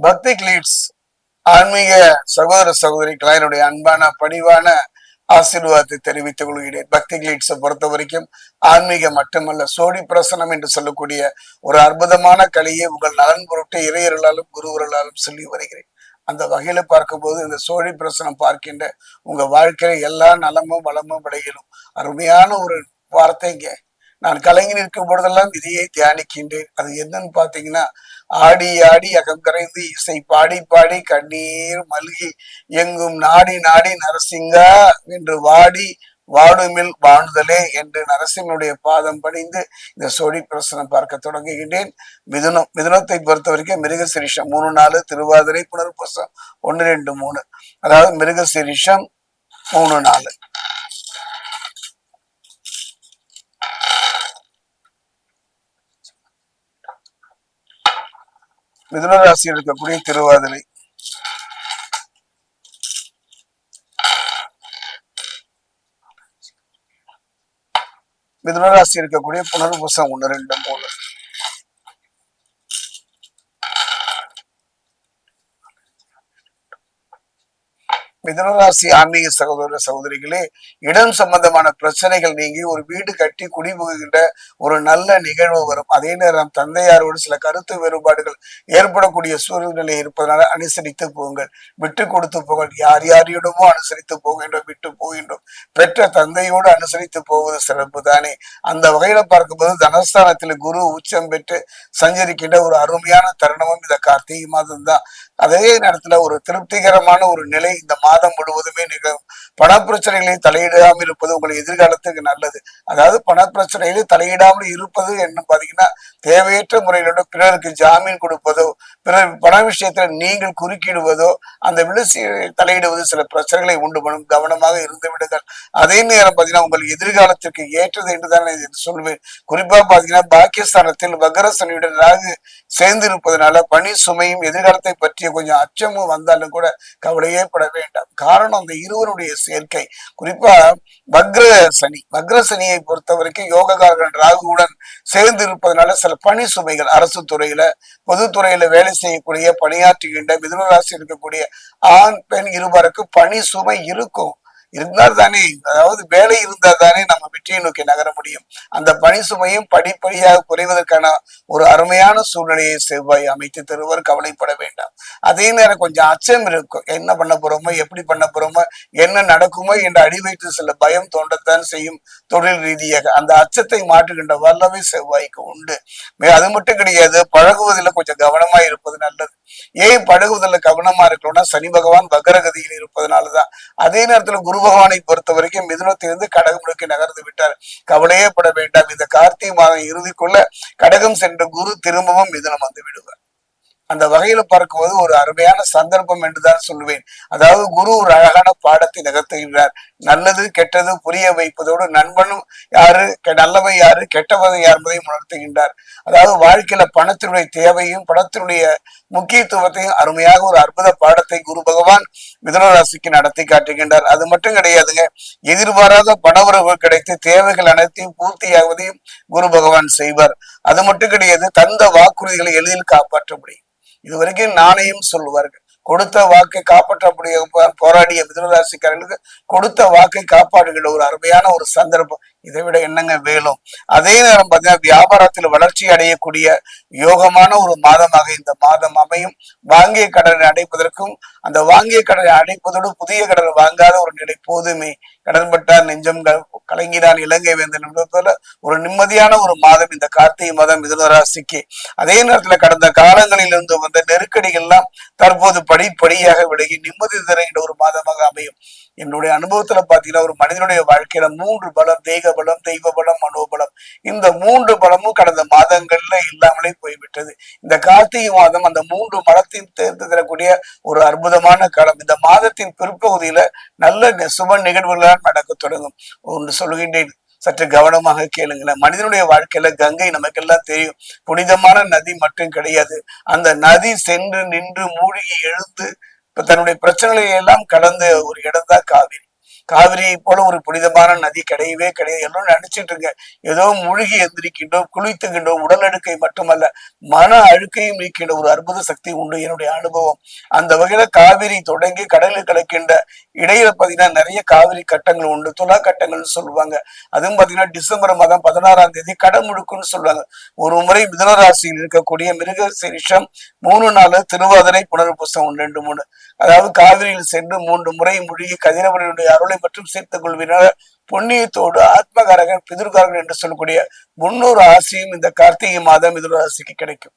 பக்தி கிளீட்ஸ் ஆன்மீக சகோதர சகோதரிகளா என்னுடைய அன்பான பணிவான ஆசீர்வாதத்தை தெரிவித்துக் கொள்கிறேன். பக்தி கிளீட்ஸை பொறுத்த வரைக்கும் ஆன்மீகம் மட்டுமல்ல சோடி பிரசனம் என்று சொல்லக்கூடிய ஒரு அற்புதமான கலையை உங்கள் நலன் பொருட்டு இறையர்களாலும் குருவர்களாலும் சொல்லி வருகிறேன். அந்த வகையில பார்க்கும்போது இந்த சோழி பிரசனம் பார்க்கின்ற உங்க வாழ்க்கையில எல்லா நலமும் வளமும் விளையிலும் அருமையான ஒரு வார்த்தைங்க. நான் கலங்கி நிற்கும் பொழுதெல்லாம் விதியை தியானிக்கின்றேன். அது என்னன்னு பாத்தீங்கன்னா ஆடி ஆடி அகம் கரைந்து இசை பாடி பாடி கண்ணீர் மல்கி எங்கும் நாடி நாடி நரசிங்கா என்று வாடி வாடுமில் வாழ்தலே என்று நரசிம்மனுடைய பாதம் பணிந்து இந்த சோழி பிரசனம் பார்க்க தொடங்குகின்றேன். மிதுனம் மிதுனத்தை பொறுத்த வரைக்கும் மிருகசிரிஷம் மூணு நாலு திருவாதிரை புனர்பூசம் ஒன்று ரெண்டு மூணு. அதாவது மிருகசிரிஷம் மூணு நாலு. மிதுன ராசியில் இருக்கக்கூடிய திருவாதிரை. மிதுன ராசி இருக்கக்கூடிய புனர்பூசம் ஒன்று ரெண்டு மூணு. மிதனராசி ஆன்மீக சகோதர சகோதரிகளே இடம் சம்பந்தமான பிரச்சனைகள் நீங்கி ஒரு வீடு கட்டி குடிபுகின்ற ஒரு நல்ல நிகழ்வு வரும். அதே நேரம் தந்தையாரோடு சில கருத்து வேறுபாடுகள் ஏற்படக்கூடிய சூழ்நிலை இருப்பதனால அனுசரித்து போங்கள். விட்டு கொடுத்து போங்கள். யார் யாரிடமோ அனுசரித்து போகின்றோம் விட்டு போகின்றோம். பெற்ற தந்தையோடு அனுசரித்து போவது சிறப்பு தானே அந்த வகையில பார்க்கும்போது தனஸ்தானத்தில் குரு உச்சம் பெற்று சஞ்சரிக்கின்ற ஒரு அருமையான தருணமும் இந்த கார்த்திகை மாதம் தான் அதே நேரத்துல ஒரு திருப்திகரமான ஒரு நிலை இந்த மாதம் முழுவதுமே நிகழும் பணப்பிரச்சனைகளில் தலையிடாமல் இருப்பது உங்கள் எதிர்காலத்துக்கு நல்லது. அதாவது பணப்பிரச்சனைகளில் தலையிடாமல் இருப்பது என்ன பாத்தீங்கன்னா தேவையற்ற முறையிலோட பிறருக்கு ஜாமீன் கொடுப்பதோ பிறர் பண விஷயத்துல நீங்கள் குறுக்கிடுவதோ அந்த விழுசி தலையிடுவது சில பிரச்சனைகளை உண்டு பண்ணும் கவனமாக இருந்து விடுங்கள். அதே நேரம் பாத்தீங்கன்னா உங்கள் எதிர்காலத்திற்கு ஏற்றது என்றுதான் நான் சொல்வேன். குறிப்பா பாத்தீங்கன்னா பாகிஸ்தானத்தில் வக்கரசனியுடன் ராகு சேர்ந்து இருப்பதனால பணி சுமையும் எதிர்காலத்தை பற்றிய கொஞ்சம் அச்சமும் வந்தாலும் கூட கவலையே பட வேண்டாம். காரணம் அந்த இருவருடைய சேர்க்கை. குறிப்பா வக்ர சனி. வக்ர சனியை பொறுத்த வரைக்கும் யோகக்காரர்கள் ராகுவுடன் சேர்ந்து இருப்பதனால சில பணி சுமைகள் அரசு துறையில பொதுத்துறையில வேலை செய்யக்கூடிய பணியாற்றுகின்ற மிதுனராசி இருக்கக்கூடிய ஆண் பெண் இருவருக்கு பணி சுமை இருக்கும். இருந்தால் தானே அதாவது வேலை இருந்தால் தானே நம்ம வெற்றியை நோக்கி நகர முடியும். அந்த பணி சுமையும் படிப்படியாக குறைவதற்கான ஒரு அருமையான சூழ்நிலையை செவ்வாய் அமைத்து தருவர். கவலைப்பட வேண்டாம். அதே நேரம் கொஞ்சம் அச்சம் இருக்கும். என்ன பண்ண போறோமோ எப்படி பண்ண போறோமோ என்ன நடக்குமோ என்ற அடி வைத்து சில பயம் தோன்றத்தான் செய்யும் தொழில் ரீதியாக. அந்த அச்சத்தை மாற்றுகின்ற வல்லமை செவ்வாய்க்கு உண்டு. அது மட்டும் கிடையாது பழகுவதில் கொஞ்சம் கவனமா இருப்பது நல்லது. ஏன் பழகுவதில் கவனமா இருக்கணும்னா சனி பகவான் வக்கரகதியில் இருப்பதனாலதான். அதே நேரத்துல குரு பகவானை பொறுத்த வரைக்கும் மிதுனத்திலிருந்து கடகம் நோக்கி நகர்ந்து விட்டார். கவலையே பட வேண்டாம். இந்த கார்த்திகை மாதம் இறுதிக்குள்ள கடகம் சென்ற குரு திரும்பவும் மிதுனம் வந்து விடுவார். அந்த வகையில பார்க்கும்போது ஒரு அருமையான சந்தர்ப்பம் என்றுதான் சொல்லுவேன் அதாவது குரு ஒரு அழகான பாடத்தை நகர்த்துகின்றார் நல்லது கெட்டது புரிய வைப்பதோடு நண்பனும் யாரு நல்லவன் யாரு கெட்டவன் யார் என்பதையும் உணர்த்துகின்றார். அதாவது வாழ்க்கையில பணத்தினுடைய தேவையும் பணத்தினுடைய முக்கியத்துவத்தையும் அருமையாக ஒரு அற்புத பாடத்தை குரு பகவான் மிதனராசிக்கு நடத்தி காட்டுகின்றார். அது மட்டும் கிடையாதுங்க எதிர்பாராத பணவரவு கிடைத்து தேவைகள் அனைத்தையும் பூர்த்தியாவதையும் குரு பகவான் செய்வார். அது மட்டும் கிடையாது தந்த வாக்குறுதிகளை எளிதில் காப்பாற்ற முடியும். இதுவரைக்கும் நாணயம் சொல்லுவார்கள் கொடுத்த வாக்கை காப்பாற்றக்கூடிய போராடிய மிதனராசிக்காரர்களுக்கு கொடுத்த வாக்கை காப்பாடுகின்ற ஒரு அருமையான ஒரு சந்தர்ப்பம் இதை விட என்னங்க வேலும் அதே நேரம் பார்த்தீங்கன்னா வியாபாரத்தில் வளர்ச்சி அடையக்கூடிய யோகமான ஒரு மாதமாக இந்த மாதம் அமையும். வாங்கிய கடனை அடைப்பதற்கும் அந்த வாங்கிய கடனை அடைப்பதோடு புதிய கடன் வாங்காத ஒரு நிலை போதுமே. கடன்பட்டார் நெஞ்சம் கலங்கினான் இலங்கை வேந்தன் என்பதுல ஒரு நிம்மதியான ஒரு மாதம் இந்த கார்த்திகை மாதம் மிதுனராசிக்கு. அதே நேரத்துல கடந்த காலங்களில் இருந்து வந்த நெருக்கடிகள்லாம் தற்போது படிப்படியாக விலகி நிம்மதி தருகின்ற ஒரு மாதமாக அமையும். என்னுடைய அனுபவத்துல பாத்தீங்கன்னா ஒரு மனிதனுடைய வாழ்க்கையில மூன்று பலம் தேக பலம் தெய்வ பலம் மனோபலம் இந்த மூன்று பலமும் கடந்த மாதங்கள்ல இல்லாமலே போய்விட்டது. இந்த கார்த்திகை மாதம் அந்த மூன்று மலத்தின் தேர்ந்து தரக்கூடிய ஒரு அற்புதமான காலம். இந்த மாதத்தின் பிற்பகுதியில நல்ல சுப நிகழ்வுகளால் நடக்க தொடங்கும். ஒன்று சொல்கின்றேன் சற்று கவனமாக கேளுங்களேன். மனிதனுடைய வாழ்க்கையில கங்கை நமக்கு எல்லாம் தெரியும். புனிதமான நதி மட்டும் கிடையாது. அந்த நதி சென்று நின்று மூழ்கி எழுந்து தன்னுடைய பிரச்சனைகளை எல்லாம் கடந்த ஒரு இடம் தான் காவிரி. காவிரியை போல ஒரு புனிதமான நதி கிடையவே கிடையாது. எல்லாம் நினைச்சிட்டு இருக்க ஏதோ மூழ்கி எந்திரிக்கின்றோம் குளித்துகின்றோம் உடல் அழுக்கை மட்டுமல்ல மன அழுக்கையும் நீக்கின்ற ஒரு அற்புத சக்தி உண்டு என்னுடைய அனுபவம். அந்த வகையில காவிரி தொடங்கி கடலில் கலக்கின்ற இடையில பாத்தீங்கன்னா நிறைய காவிரி கட்டங்கள் உண்டு. துலா கட்டங்கள்னு சொல்லுவாங்க. அதுவும் பாத்தீங்கன்னா டிசம்பர் மாதம் பதினாறாம் தேதி கடமுழுக்குன்னு சொல்லுவாங்க. ஒரு முறை மிதனராசியில் இருக்கக்கூடிய மிருக சிரிஷம் மூணு நாள் திருவாதிரை புனர்பூசம் ரெண்டு மூணு. அதாவது காவிரியில் சென்று மூன்று முறை மூழ்கி கதிரவனுடைய அருளை மற்றும் சேர்த்துக் கொள்வினர் புண்ணியத்தோடு ஆத்மகாரகன் பிதிர்காரகன் என்று சொல்லக்கூடிய முன்னூறு ஆசையும் இந்த கார்த்திகை மாதம் மிதுன ராசிக்கு கிடைக்கும்.